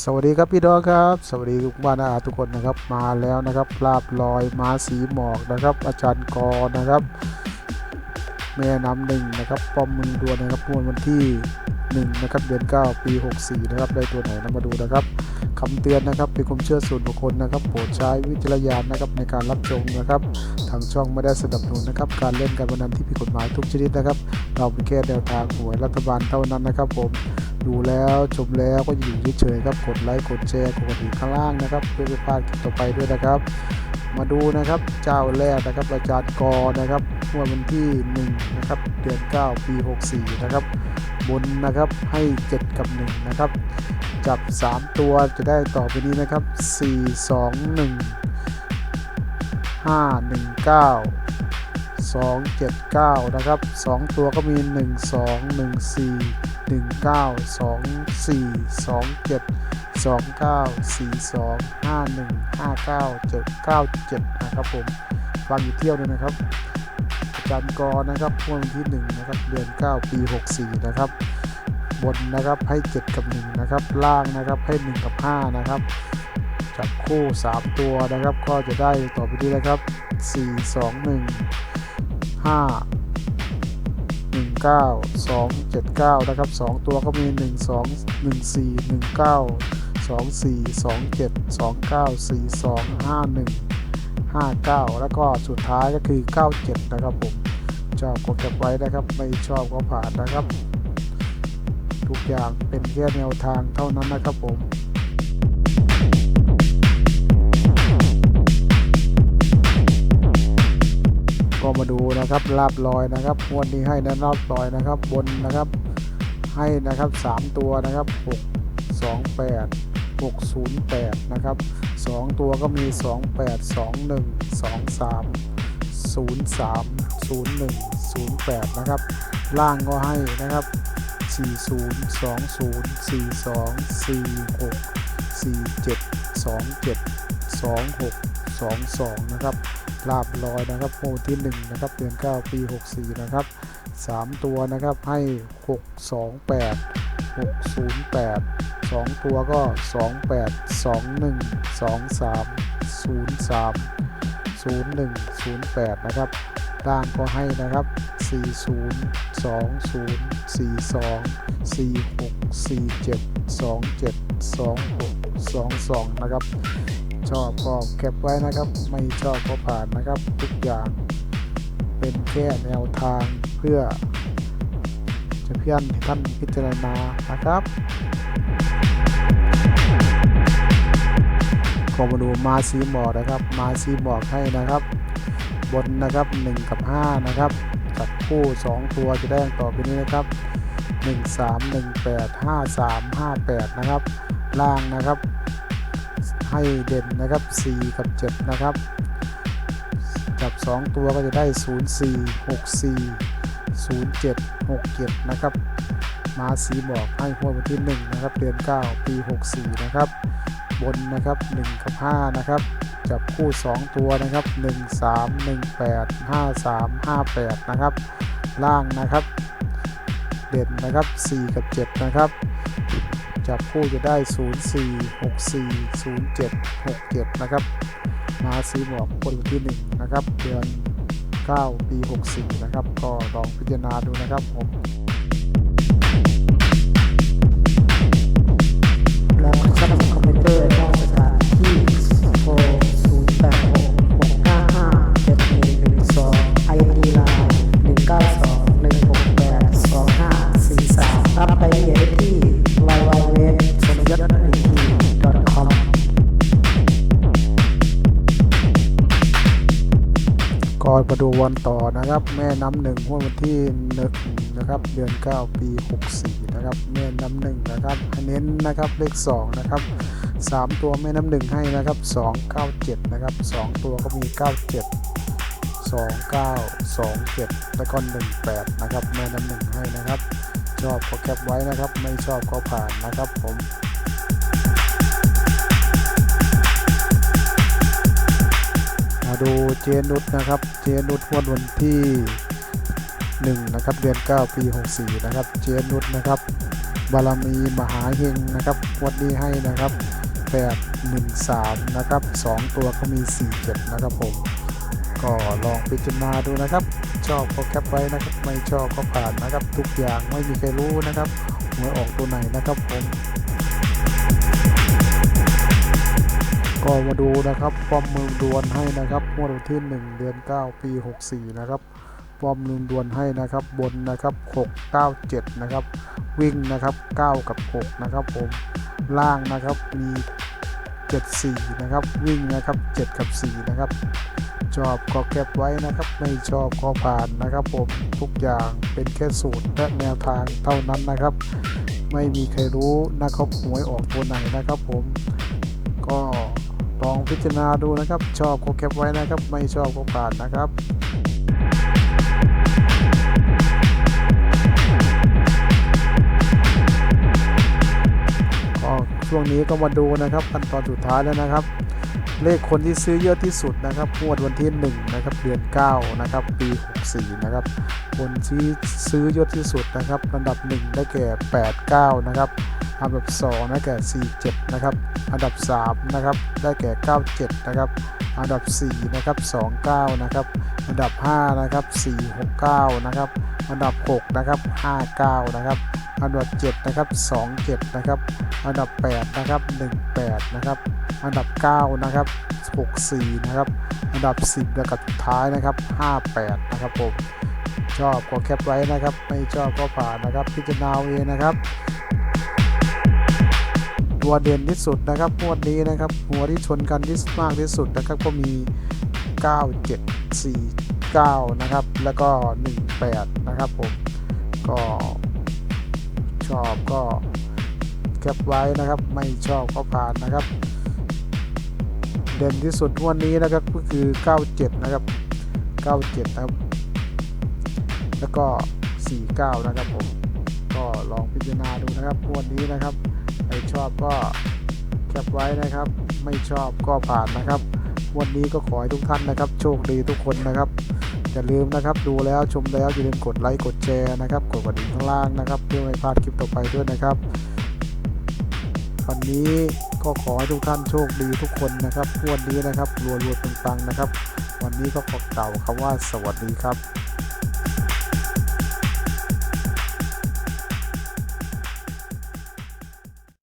สวัสดีครับพี่น้อครับ สวัสดีทุกบ้านอาทุกคนนะครับมาแล้วนะครับลาบลอยม้าสีหมอกนะครับ อาจารย์กอนะครับแม่น้ำหนึ่งนะครับป้อมมือดวนนะครับวลวันที่1นะครับเดือน 9 ปี 64 นะครับได้ตัวไหนนะมาดูนะครับคำเตือนนะครับเป็นความเชื่อส่วนบุคคลนะครับโปรดใช้วิจารณญาณนะครับในการรับชมนะครับ ทางช่องไม่ได้สนับสนุนนะครับ การเล่นการพนันที่ผิดกฎหมายทุกชนิดนะครับ เราเป็นแค่แนวทางหวยรัฐบาลเท่านั้นนะครับผม ดูแล้วชมแล้วก็อยู่เฉยๆครับกดไลค์กดแชร์กดกระดิ่งข้างล่างนะครับเพื่อไม่พลาดคลิปต่อไปด้วยนะครับ มาดูนะครับเจ้าแรกนะครับอาจารย์กอนะครับเมื่อวันที่1นะครับเดือน 9 ปี 64 นะครับ บนนะครับให้ 7 กับ 1 นะครับ จับ 3 ตัวจะได้ต่อไปนี้นะครับ 4 2 1 5 1 9 2 7 9 นะครับ 2 ตัวก็มี 1 2 1 4 1 9 2 4 2 7 2 9 4 2 5 1 5 9 7 9 7นะครับผมฟังอยู่เที่ยวด้วยนะครับอาจารย์กรนะครับวันที่1นะครับเดือน 9 ปี 64 นะครับ บนนะครับให้ 7 กับ 1 นะครับ ล่างนะครับให้ 1 กับ 5 นะครับ จับคู่ 3 ตัวนะครับ ก็จะได้ต่อไปนี้นะครับ 4 2 1 5 9 2 7 9 นะครับ 2 ตัวก็มี 1 2 1 4 1 9 2 4 2 7 2 9 4 2 5 1 5 9 แล้วก็สุดท้ายก็คือ 97 นะครับผมชอบก็เก็บไว้นะครับ ไม่ชอบก็ผ่านนะครับ ทุกอย่างเป็นแค่แนวทางเท่านั้นนะครับผม ก็มาดูนะครับลาบลอยนะครับงวดนี้ให้นะลาบลอยนะครับ บนนะครับให้นะครับ 3 ตัวนะครับ 6 2 8 6 0 8 นะครับ 2 ตัวก็มี 2 8 2 1 2 3 0 3 0 1 0 8 นะครับ ล่างก็ให้นะครับ 40 20 42 46 47 27 26 22 นะครับ ลาบลอยนะครับโมที่1นะครับเดือน9 ปี 64 นะครับ 3 ตัวนะครับให้ 6 2 8 6 0 8 2 ตัวก็ 2 8 2 1 2 3 0 3 0 1 0 8 นะครับล่างก็ให้นะครับ 40 20 42 46 47 27 26 22 นะครับ ชอบก็แคปไว้นะครับ ไม่ชอบก็ผ่านนะครับ ทุกอย่างเป็นแค่แนวทางเพื่อ จะเพื่อนให้ท่านพิจารณานะครับก็มาดูมาซีหมอกนะครับ มาซีหมอกให้นะครับ บนนะครับ 1 กับ 5 นะครับจับคู่ 2 ตัวจะได้ต่อไปนี้นะครับ 1 3 1 8 5 3 5 8 นะครับ ล่างนะครับ ให้เด่นนะครับ 4 กับ 7 นะครับ จับ 2 ตัวก็จะได้ 0 4 6 4 0 7 6 7 นะครับ มาสีบอกให้หัววันที่ 1 นะครับ เดือน 9 ปี 64 นะครับ บนนะครับ 1 กับ 5 นะครับ จับคู่ 2 ตัวนะครับ 1 3 1 8 5 3 5 8 นะครับ ล่างนะครับ เด่นนะครับ 4 กับ 7 นะครับ จับคู่จะได้ 0 4 6 4 0 7 6 7 นะครับ มาซีหมอกคนที่1นะครับ เดือน 9 ปี 64 นะครับ ก็ลองพิจารณาดูนะครับผมแล้วก็นคอมพิวเตอร์ ก่อนมาดูวันต่อนะครับ แม่น้ำหนึ่งวันที่หนึ่งนะครับ เดือน 9 ปี 64 นะครับ แม่น้ำหนึ่งนะครับเน้นนะครับเลข 2 นะครับ 3 ตัวแม่น้ำหนึ่งให้นะครับ 297 นะครับ 2 ตัวก็มี 97 29 27 แล้วก็ 18 นะครับแม่น้ำหนึ่งให้นะครับ ชอบก็แคปไว้นะครับ ไม่ชอบก็ผ่านนะครับผม ดูเจนุชนะครับ เจนุชงวดวันที่1นะครับเดือน 9 ปี 64 นะครับ เจนุชนะครับ บารมีมหาเฮงนะครับวันนี้ให้นะครับ8 1 3นะครับ 2 ตัวก็มี 4 7 นะครับผม ก็ลองพิจารณาดูนะครับ ชอบก็แคปไว้นะครับ ไม่ชอบก็ผ่านนะครับ ทุกอย่างไม่มีใครรู้นะครับหวยออกตัวไหนนะครับผม ก็มาดูนะครับป้อมเมืองดวนให้นะครับงวดวันที่ 1 เดือน 9 ปี 64 นะครับป้อมเมืองดวนให้นะครับบนนะครับ6 9 7 นะครับ วิ่งนะครับ 9 กับ 6 นะครับผมล่างนะครับมี 7 4 นะครับ วิ่งนะครับ 7 กับ 4 นะครับ ชอบก็เก็บไว้นะครับ ไม่ชอบก็ผ่านนะครับผมทุกอย่างเป็นแค่สูตรและแนวทางเท่านั้นนะครับ ไม่มีใครรู้นะครับหวยออกตัวไหนนะครับผมก็ ลองพิจารณาดูนะครับ ชอบก็เก็บไว้นะครับ ไม่ชอบก็ผ่านนะครับก็ช่วงนี้ก็มาดูนะครับขั้นตอนสุดท้ายแล้วนะครับ เลขคนที่ซื้อเยอะที่สุดนะครับงวดวันที่1นะครับเดือน9นะครับปี64นะครับคนที่ซื้อเยอะที่สุดนะครับอันดับ 1 ได้แก่ 89 นะครับ อันดับ 2 ได้แก่ 47 นะครับ อันดับ 3 นะครับ ได้แก่ 97 นะครับ อันดับ 4 นะครับ 29 นะครับ อันดับ 5 นะครับ 469 นะครับ อันดับ 6 นะครับ 59 นะครับ อันดับ 7 นะครับ 27 นะครับ อันดับ 8 นะครับ 18 นะครับ อันดับ 9 นะครับ 64 นะครับ อันดับ 10 แล้วก็สุดท้ายนะครับ 58 นะครับผม ชอบก็แคปไว้นะครับ ไม่ชอบก็ผ่านนะครับ พิจารณาเอาเองนะครับ ตัวเด่นที่สุดนะครับงวดนี้นะครับหัวที่ชนกันที่มากที่สุดนะครับก็มี 9 7 4 9 นะครับ แล้วก็ 18 นะครับผมก็ชอบก็แคปไว้นะครับ ไม่ชอบก็ผ่านนะครับ เด่นที่สุดวันนี้นะครับก็คือ 97 นะครับ 97 นะครับ แล้วก็ 49 นะครับผมก็ลองพิจารณาดูนะครับวันนี้นะครับ รชอบก็แคปไว้นะครับ ไม่ชอบก็ผ่านนะครับ วันนี้ก็ขอให้ทุกท่านนะครับ โชคดีทุกคนนะครับอย่าลืมนะครับดูแล้วชมแล้วอย่าลืมกดไลค์กดแชร์นะครับกดกระดิ่งข้างล่างนะครับ เพื่อไม่พลาดคลิปต่อไปด้วยนะครับวันนี้ก็ขอให้ทุกท่านโชคดีทุกคนนะครับวันนี้นะครับรัวๆปังๆนะครับ วันนี้ก็ขอกล่าวคำว่าสวัสดีครับ